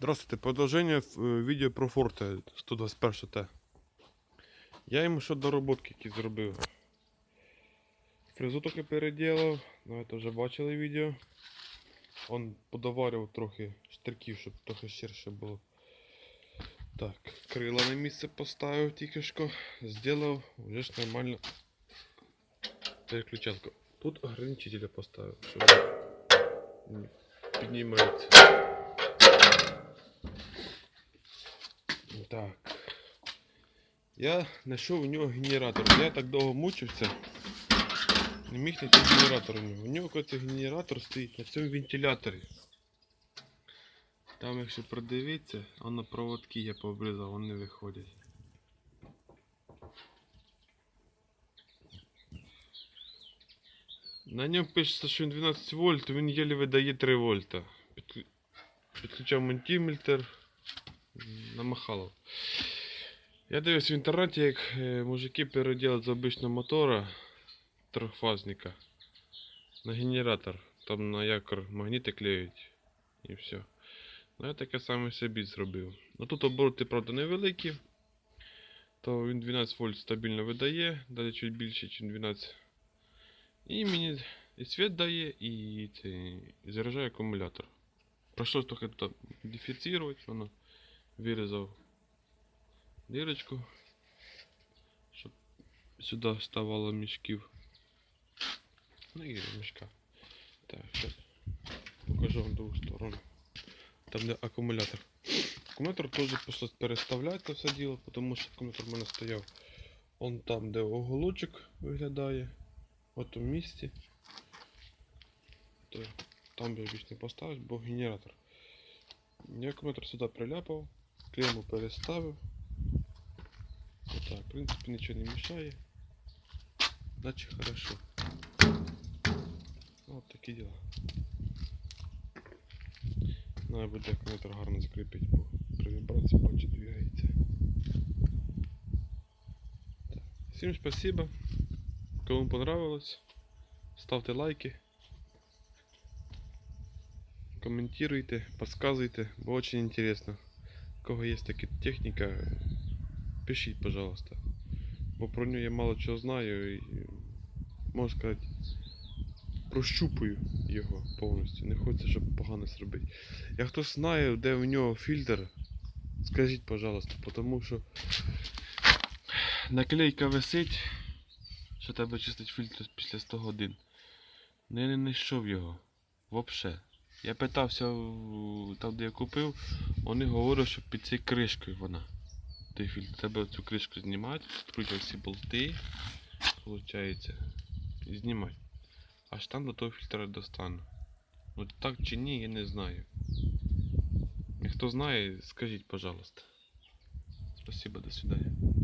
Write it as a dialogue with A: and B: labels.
A: Здравствуйте, продовження е, відео про Форте 121 Т. Я йому ще дороботки які зробив. Фрезу трохи переділав, ну це вже бачили відео. Он подоварював трохи штриків, щоб трохи ширше було. Так, крила на місце поставив тільки що. Зробив вже ж нормально переключалку. Тут ограничителя поставив, щоб піднімається. Так. Я знайшов у нього генератор. Я так довго мучився. Не міг знайти генератор у нього. У нього якийсь генератор стоїть на цьому вентиляторі. Там, якщо продивитися, а на проводки я пообрізав, вони виходять. На ньому пишеться, що він 12 вольт, він єлі видає 3 вольта. Підклю- Підключав мультиметр, намахало. Я дивився в інтернеті, як е, мужики перероблять з обичного мотора трьохфазника на генератор. Там на якор магніти клеють і все. Ну я таке саме собі зробив. Ну тут обороти, правда, невеликі. То він 12 вольт стабільно видає, далі чуть більше, ніж 12. І мені і світ дає, і, це, і заряджає акумулятор. Пройшлось трохи модифіцировать, воно вирізав дирочку, щоб сюди ставало мішків. Ну і мішка. Так, зараз покажу вам другу сторону. Там де акумулятор. Акумулятор теж просто переставляти це все діло, тому що акумулятор в мене стояв он там, де оголочок виглядає. В тому місці. То там я більш не поставив, бо генератор. Я акумулятор сюди приляпав, клейму переставив. Отак, в принципі, нічого не мішає. Наче хорошо. От такі діла. Надо буде акумулятор гарно закріпити, бо при вібрації бачу двигається. Всім спасибо. Кому понравилось, ставте лайки. Комментируйте, подсказывайте, бо очень интересно. Кого есть такая техника, пишіть, пожалуйста. Бо про нього я мало чого знаю і, можна сказати, прощупую його повністю. Не хочеться, щоб погано зробити. Як хтось знає, де у нього фільтр, скажіть, пожалуйста, тому що наклейка висить, що треба чистити фільтр після 100 годин. Не знайшов його. Вообще. Я питався там, де я купив, вони говорять, що під цією кришкою вона. Треба цю кришку знімати, відкручувати всі болти, виходить, і знімати. Аж там до того фільтра достану. От так чи ні, я не знаю. Хто знає, скажіть, пожалуйста. Спасибо, до свидания.